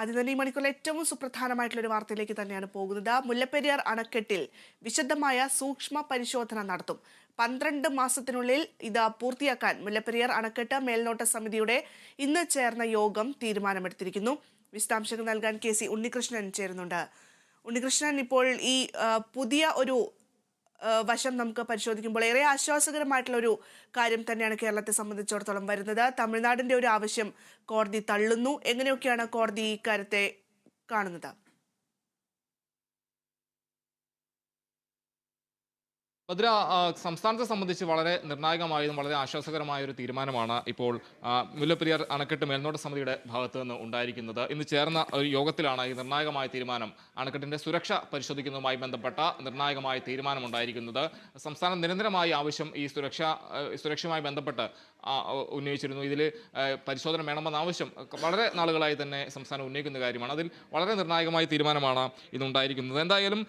ആദ്യം തന്നെ ഈ മണിക്കൂറിൽ ഏറ്റവും സുപ്രധാനമായിട്ടുള്ള ഒരു വാർത്തയിലേക്ക് തന്നെയാണ് പോകുന്നത്. മുല്ലപ്പെരിയാർ അണക്കെട്ടിൽ വിശദമായ സൂക്ഷ്മ പരിശോധന നടത്തും. പന്ത്രണ്ട് മാസത്തിനുള്ളിൽ ഇത് പൂർത്തിയാക്കാൻ മുല്ലപ്പെരിയാർ അണക്കെട്ട് മേൽനോട്ട സമിതിയുടെ ഇന്ന് ചേർന്ന യോഗം തീരുമാനമെടുത്തിരിക്കുന്നു. വിശദാംശങ്ങൾ നൽകാൻ കെ സി ഉണ്ണികൃഷ്ണൻ ചേരുന്നുണ്ട്. ഉണ്ണികൃഷ്ണൻ ഇപ്പോൾ ഈ പുതിയ ഒരു വശം നമുക്ക് പരിശോധിക്കുമ്പോൾ ഏറെ ആശ്വാസകരമായിട്ടുള്ള ഒരു കാര്യം തന്നെയാണ് കേരളത്തെ സംബന്ധിച്ചിടത്തോളം വരുന്നത്. തമിഴ്നാടിന്റെ ഒരു ആവശ്യം കോടതി തള്ളുന്നു. എങ്ങനെയൊക്കെയാണ് കോടതി ഈ കാര്യത്തെ കാണുന്നത്? ആ, സംസ്ഥാനത്തെ സംബന്ധിച്ച് വളരെ നിർണായകമായതും വളരെ ആശ്വാസകരമായ ഒരു തീരുമാനമാണ് ഇപ്പോൾ മുല്ലപ്പെരിയാർ അണക്കെട്ട് മേൽനോട്ട സമിതിയുടെ ഭാഗത്തു നിന്ന് ഉണ്ടായിരിക്കുന്നത്. ഇന്ന് ചേർന്ന ഒരു യോഗത്തിലാണ് ഈ നിർണായകമായ തീരുമാനം. അണക്കെട്ടിന്റെ സുരക്ഷ പരിശോധിക്കുന്നതുമായി ബന്ധപ്പെട്ട നിർണായകമായ തീരുമാനമുണ്ടായിരിക്കുന്നത് സംസ്ഥാനം നിരന്തരമായി ആവശ്യം ഈ സുരക്ഷ സുരക്ഷയുമായി ബന്ധപ്പെട്ട് ഉന്നയിച്ചിരുന്നു. ഇതിൽ പരിശോധന വേണമെന്ന ആവശ്യം വളരെ നാളുകളായി തന്നെ സംസ്ഥാനം ഉന്നയിക്കുന്ന കാര്യമാണ്. അതിൽ വളരെ നിർണായകമായ തീരുമാനമാണ് ഇന്നുണ്ടായിരിക്കുന്നത് എന്തായാലും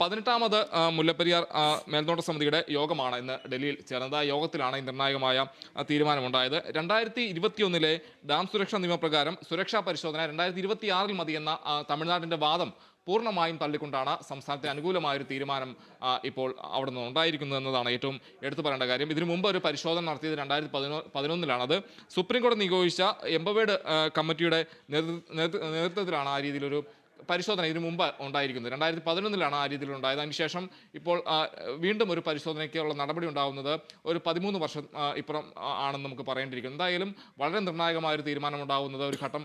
പതിനെട്ടാമത് മുല്ലപ്പെരിയാർ മേൽനോട്ട സമിതിയുടെ യോഗമാണ് ഇന്ന് ഡൽഹിയിൽ ചേർന്നത്. ആ യോഗത്തിലാണ് ഈ നിർണായകമായ തീരുമാനമുണ്ടായത്. രണ്ടായിരത്തി ഇരുപത്തിയൊന്നിലെ ഡാം സുരക്ഷാ നിയമപ്രകാരം സുരക്ഷാ പരിശോധന രണ്ടായിരത്തി ഇരുപത്തി ആറിൽ മതിയെന്ന തമിഴ്നാടിന്റെ വാദം പൂർണമായും തള്ളിക്കൊണ്ടാണ് സംസ്ഥാനത്തെ അനുകൂലമായ ഒരു തീരുമാനം ഇപ്പോൾ അവിടെ നിന്ന് ഉണ്ടായിരിക്കുന്നത് എന്നതാണ് ഏറ്റവും എടുത്തു പറയേണ്ട കാര്യം. ഇതിനു മുമ്പ് ഒരു പരിശോധന നടത്തിയത് രണ്ടായിരത്തി പതിനൊ പതിനൊന്നിലാണ് അത് സുപ്രീം കോടതി നിയോഗിച്ച എംബവേഡ് കമ്മിറ്റിയുടെ നേതൃ- നേതൃ- നേതൃത്വത്തിലാണ് ആ രീതിയിലൊരു പരിശോധന ഇതിനു മുമ്പ് ഉണ്ടായിരിക്കുന്നത് രണ്ടായിരത്തി പതിനൊന്നിലാണ് ആ രീതിയിൽ ഉണ്ടായത്. അതിനുശേഷം ഇപ്പോൾ വീണ്ടും ഒരു പരിശോധനയ്ക്കുള്ള നടപടി ഉണ്ടാകുന്നത് ഒരു പതിമൂന്ന് വർഷം ഇപ്പുറം ആണെന്ന് നമുക്ക് പറയേണ്ടിയിരിക്കുന്നു. എന്തായാലും വളരെ നിർണായകമായ ഒരു തീരുമാനം ഉണ്ടാകുന്നത് ഒരു ഘട്ടം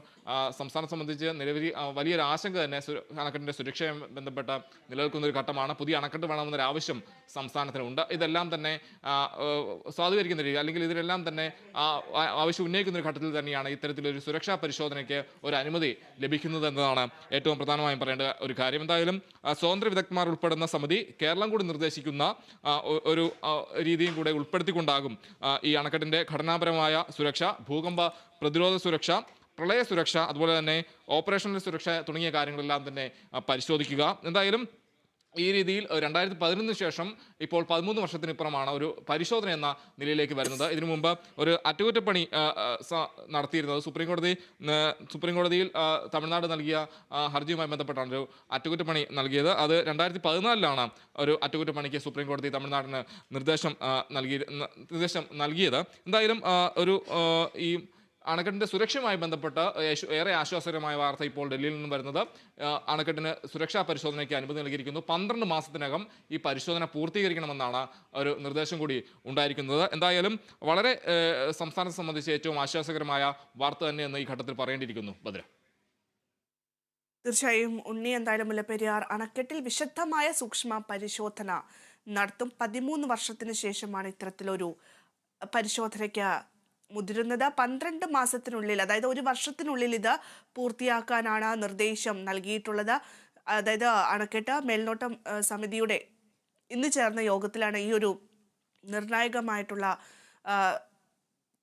സംസ്ഥാനം സംബന്ധിച്ച് നിലവിൽ വലിയൊരു ആശങ്ക തന്നെ അണക്കെട്ടിന്റെ സുരക്ഷയെ ബന്ധപ്പെട്ട നിലനിൽക്കുന്ന ഒരു ഘട്ടമാണ്. പുതിയ അണക്കെട്ട് വേണമെന്നൊരു ആവശ്യം സംസ്ഥാനത്തിനുണ്ട്. ഇതെല്ലാം തന്നെ സ്വാധീകരിക്കുന്ന രീതി അല്ലെങ്കിൽ ഇതിലെല്ലാം തന്നെ ആവശ്യം ഉന്നയിക്കുന്ന ഒരു ഘട്ടത്തിൽ തന്നെയാണ് ഇത്തരത്തിലൊരു സുരക്ഷാ പരിശോധനയ്ക്ക് ഒരു അനുമതി ലഭിക്കുന്നത് എന്നതാണ് ഏറ്റവും പ്രധാനമായും പറയേണ്ട ഒരു കാര്യം. എന്തായാലും സ്വതന്ത്ര വിദഗ്ധന്മാർ ഉൾപ്പെടുന്ന സമിതി കേരളം കൂടി നിർദ്ദേശിക്കുന്ന ഒരു രീതിയും കൂടെ ഉൾപ്പെടുത്തിക്കൊണ്ടാകും ഈ അണക്കെട്ടിന്റെ ഘടനാപരമായ സുരക്ഷ ഭൂകമ്പ പ്രതിരോധ സുരക്ഷ പ്രളയ സുരക്ഷ അതുപോലെ തന്നെ ഓപ്പറേഷണൽ സുരക്ഷ തുടങ്ങിയ കാര്യങ്ങളെല്ലാം തന്നെ പരിശോധിക്കുക. എന്തായാലും ഈ രീതിയിൽ രണ്ടായിരത്തി പതിനൊന്നിന് ശേഷം ഇപ്പോൾ പതിമൂന്ന് വർഷത്തിനിപ്പുറമാണ് ഒരു പരിശോധന എന്ന നിലയിലേക്ക് വരുന്നത്. ഇതിനു മുമ്പ് ഒരു അറ്റകുറ്റപ്പണി നടത്തിയിരുന്നത് സുപ്രീം കോടതി സുപ്രീം കോടതിയിൽ തമിഴ്നാട് നൽകിയ ഹർജിയുമായി ബന്ധപ്പെട്ടാണ് ഒരു അറ്റകുറ്റപ്പണി നൽകിയത്. അത് രണ്ടായിരത്തി പതിനാലിലാണ് ഒരു അറ്റകുറ്റപ്പണിക്ക് സുപ്രീം കോടതി തമിഴ്നാടിന് നിർദ്ദേശം നൽകി നിർദ്ദേശം നൽകിയത്. എന്തായാലും ഒരു ഈ അണക്കെട്ടിന്റെ സുരക്ഷയുമായി ബന്ധപ്പെട്ട് ഏറെ ആശ്വാസകരമായ വാർത്ത ഇപ്പോൾ ഡൽഹിയിൽ നിന്നും വരുന്നത്. അണക്കെട്ടിന് സുരക്ഷാ പരിശോധനയ്ക്ക് അനുമതി നൽകിയിരിക്കുന്നു. പന്ത്രണ്ട് മാസത്തിനകം ഈ പരിശോധന പൂർത്തീകരിക്കണമെന്നാണ് ഒരു നിർദ്ദേശം കൂടി ഉണ്ടായിരിക്കുന്നത്. എന്തായാലും വളരെ സംസ്ഥാനത്തെ സംബന്ധിച്ച് ഏറ്റവും ആശ്വാസകരമായ വാർത്ത തന്നെയെന്ന് ഈ ഘട്ടത്തിൽ പറയേണ്ടിയിരിക്കുന്നു ഭദ്ര തീർച്ചയായും ഉണ്ണി എന്തായാലും മുല്ലപ്പെരിയാർ അണക്കെട്ടിൽ വിശദമായ സൂക്ഷ്മ പരിശോധന നടത്തും. പതിമൂന്ന് വർഷത്തിന് ശേഷമാണ് ഇത്തരത്തിലൊരു പരിശോധനയ്ക്ക് മുതിരുന്നത് പന്ത്രണ്ട് മാസത്തിനുള്ളിൽ അതായത് ഒരു വർഷത്തിനുള്ളിൽ ഇത് പൂർത്തിയാക്കാനാണ് നിർദ്ദേശം നൽകിയിട്ടുള്ളത്. അതായത് അണക്കെട്ട് മേൽനോട്ടം സമിതിയുടെ ഇന്ന് ചേർന്ന യോഗത്തിലാണ് ഈ ഒരു നിർണായകമായിട്ടുള്ള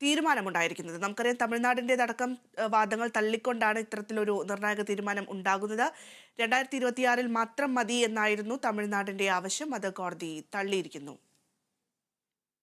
തീരുമാനമുണ്ടായിരിക്കുന്നത്. നമുക്കറിയാം തമിഴ്നാടിന്റെതടക്കം വാദങ്ങൾ തള്ളിക്കൊണ്ടാണ് ഇത്തരത്തിലൊരു നിർണായക തീരുമാനം ഉണ്ടാകുന്നത്. രണ്ടായിരത്തി ഇരുപത്തിയാറിൽ മാത്രം മതി എന്നായിരുന്നു തമിഴ്നാടിന്റെ ആവശ്യം. അത് കോടതി തള്ളിയിരിക്കുന്നു.